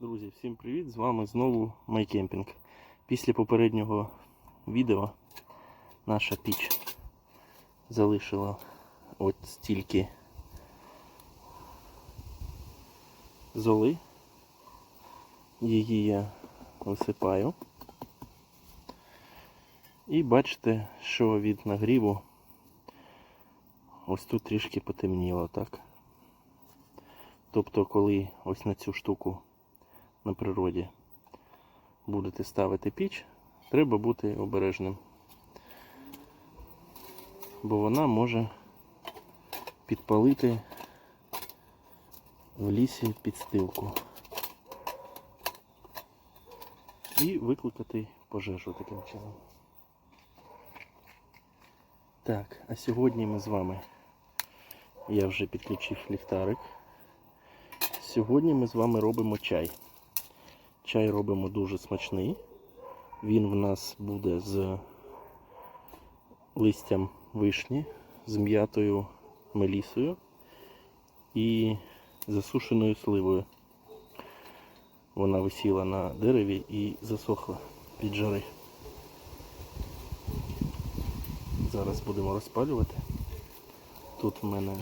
Друзі, всім привіт! З вами знову Майкемпінг. Після попереднього відео наша піч залишила от стільки золи. Її я висипаю. І бачите, що від нагріву ось тут трішки потемніло, так? Тобто, коли ось на цю штуку на природі будете ставити піч, треба бути обережним. Бо вона може підпалити в лісі підстилку і викликати пожежу таким чином. Так, а сьогодні ми з вами, я вже підключив ліхтарик. Сьогодні ми з вами робимо чай. Чай робимо дуже смачний. Він в нас буде з листям вишні, з м'ятою мелісою і засушеною сливою. Вона висіла на дереві і засохла від жари. Зараз будемо розпалювати. Тут в мене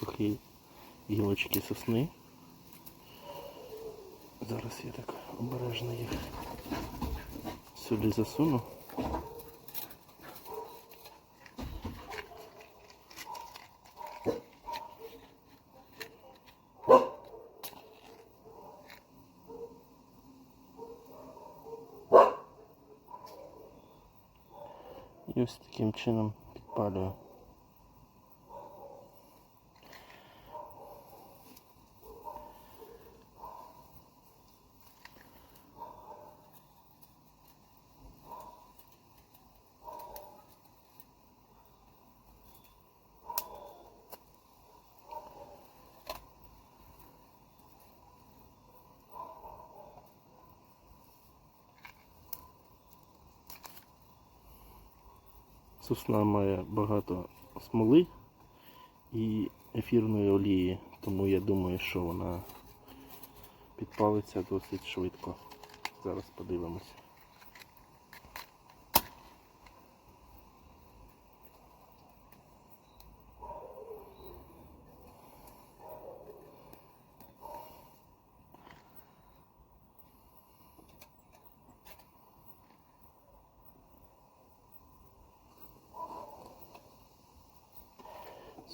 сухі гілочки сосни. Зараз я так обережно їх сюди засуну. І ось таким чином підпалюю. Сосна має багато смоли і ефірної олії, тому я думаю, що вона підпалиться досить швидко. Зараз подивимося.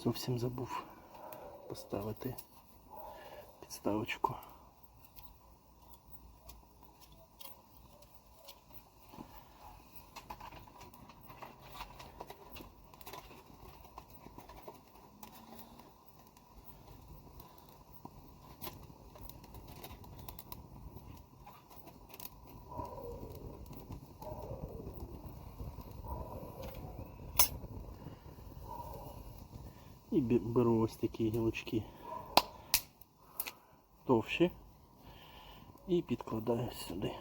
Зовсім забув поставити підставочку. І беру ось такі гілочки товщі і підкладаю сюди.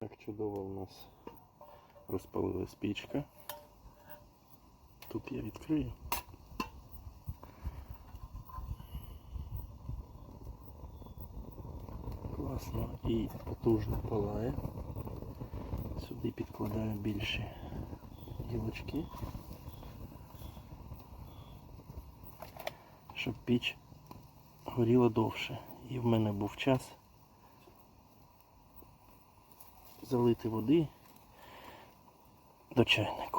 Так чудово у нас розпалилась пічка. Тут я відкрию. Класно і потужно палає. Сюди підкладаю більші гілочки, щоб піч горіла довше. І в мене був час залити води до чайнику.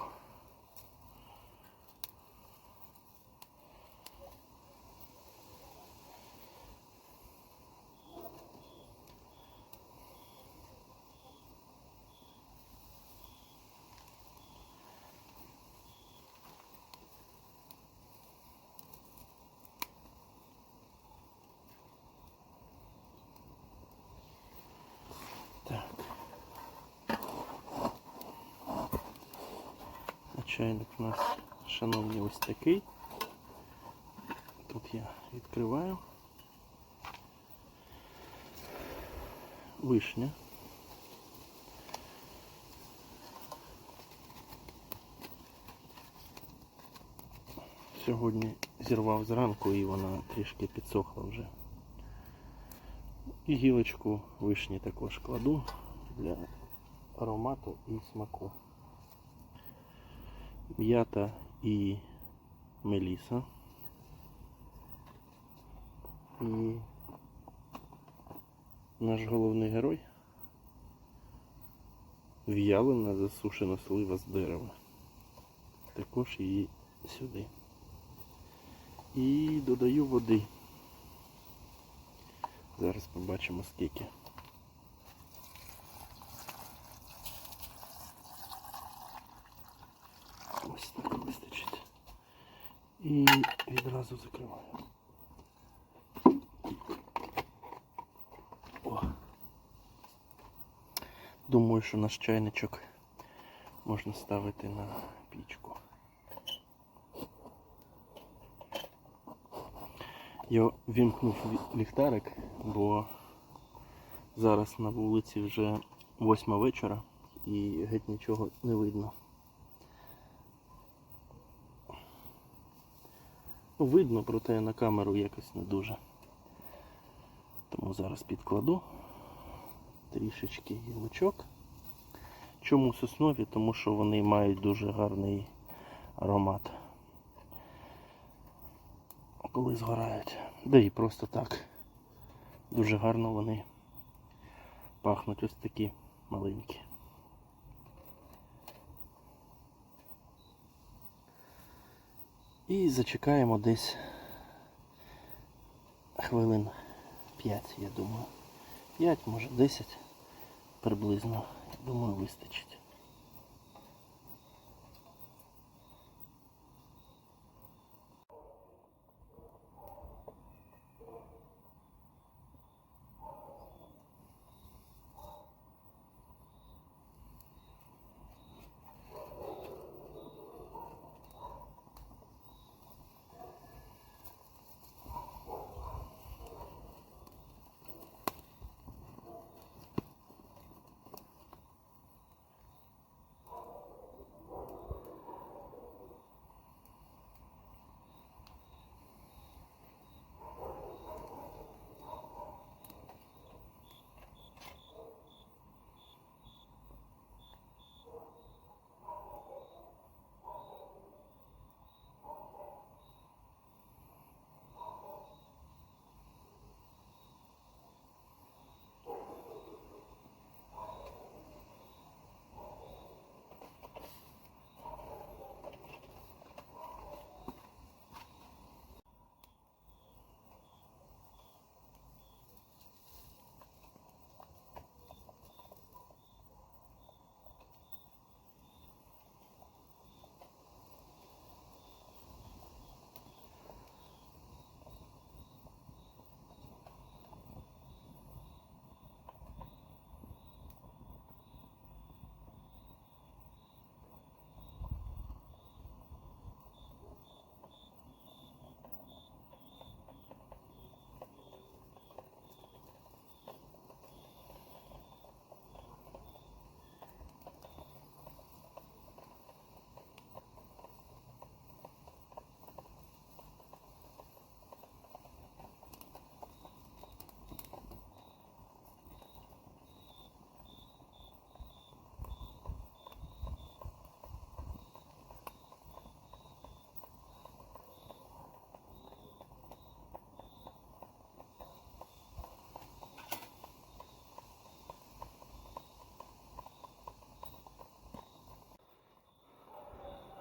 Чайник у нас, шановні, ось такий. Тут я відкриваю. Вишня. Сьогодні зірвав зранку і вона трішки підсохла вже. І гілочку вишні також кладу для аромату і смаку. М'ята і меліса. І наш головний герой в'ялена засушена слива з дерева. Також її сюди. І додаю води. Зараз побачимо скільки. Ось так вистачить. І відразу закриваю. О. Думаю, що наш чайничок можна ставити на пічку. Я вімкнув лі- ліхтарик, бо зараз на вулиці вже восьма вечора і геть нічого не видно. Видно, проте на камеру якось не дуже. Тому зараз підкладу трішечки гілочок. Чому соснові? Тому що вони мають дуже гарний аромат. Коли згорають. Да і просто так. Дуже гарно вони пахнуть ось такі маленькі. І зачекаємо десь хвилин 5, я думаю. 5, може 10 приблизно. Думаю, вистачить.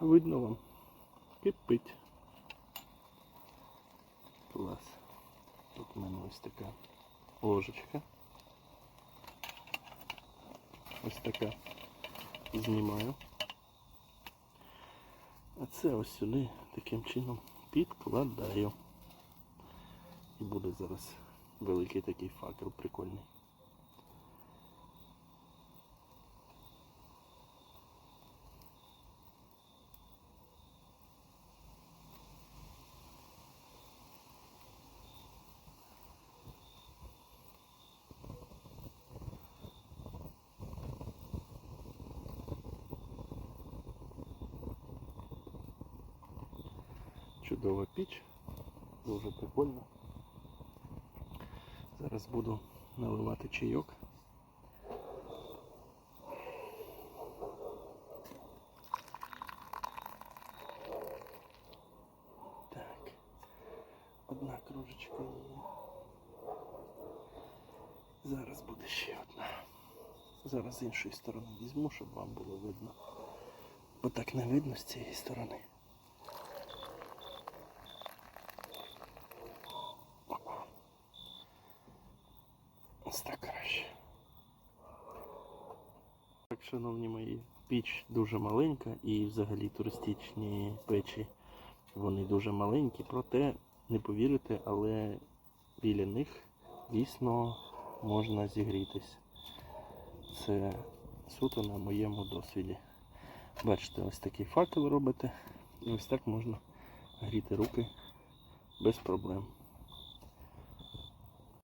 Видно вам? Кипить. Клас. Тут у мене ось така ложечка. Ось така. Знімаю. А це ось сюди таким чином підкладаю. І буде зараз великий такий факел прикольний. Чудова піч. Дуже прикольно. Зараз буду наливати чайок. Так. Одна кружечка. Зараз буде ще одна. Зараз з іншої сторони візьму, щоб вам було видно. Бо так не видно з цієї сторони. Опа. Ось так краще. Так, шановні мої, піч дуже маленька і взагалі туристичні печі вони дуже маленькі, проте не повірите, але біля них дійсно можна зігрітись. Це суто на моєму досвіді. Бачите, ось такий факел робите, і ось так можна гріти руки без проблем.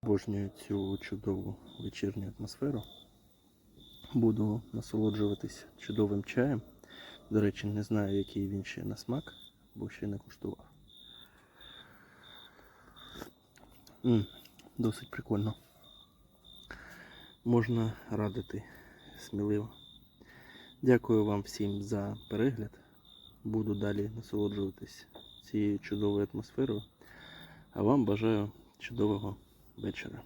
Обожнюю цю чудову вечірню атмосферу. Буду насолоджуватись чудовим чаєм. До речі, не знаю, який він ще на смак, бо ще не куштував. М, досить прикольно. Можна радити сміливо. Дякую вам всім за перегляд. Буду далі насолоджуватись цією чудовою атмосферою. А вам бажаю чудового вечора.